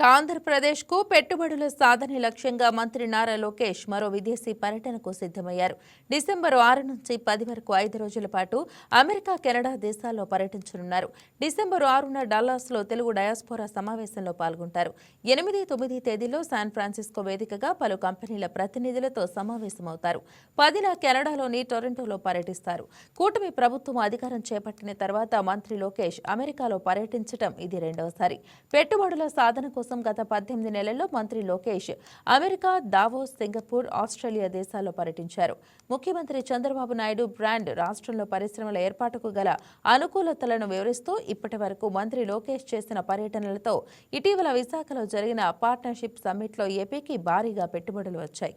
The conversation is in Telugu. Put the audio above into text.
ఆంధ్రప్రదేశ్కు పెట్టుబడుల సాధన లక్ష్యంగా మంత్రి నారా లోకేష్ మరో విదేశీ పర్యటనకు సిద్ధమయ్యారు. డిసెంబర్ ఆరు నుంచి పది వరకు ఐదు రోజుల పాటు అమెరికా కెనడా దేశాల్లో పర్యటించనున్నారు. డిసెంబర్ ఆరున డల్లాస్లో తెలుగు డయాస్పోరా సమావేశంలో పాల్గొంటారు. ఎనిమిది తొమ్మిది తేదీలో శాన్ ఫ్రాన్సిస్కో వేదికగా పలు కంపెనీల ప్రతినిధులతో సమావేశమవుతారు. పదిన కెనడాలోని టొరంటోలో పర్యటిస్తారు. కూటమి ప్రభుత్వం అధికారం చేపట్టిన తర్వాత మంత్రి లోకేష్ అమెరికాలో పర్యటించడం ఇది రెండవసారి. పెట్టుబడుల సాధన కోసం గత పద్దెనిమిది నెలల్లో మంత్రి Lokesh America Davos Singapore Australia దేశాల్లో పర్యటించారు. ముఖ్యమంత్రి చంద్రబాబు నాయుడు బ్రాండ్ రాష్ట్రంలో పరిశ్రమల ఏర్పాటుకు గల అనుకూలతలను వివరిస్తూ ఇప్పటి వరకు మంత్రి లోకేష్ చేసిన పర్యటనలతో ఇటీవల విశాఖలో జరిగిన పార్ట్నర్షిప్ సమ్మిట్లో ఏపీకి భారీగా పెట్టుబడులు వచ్చాయి.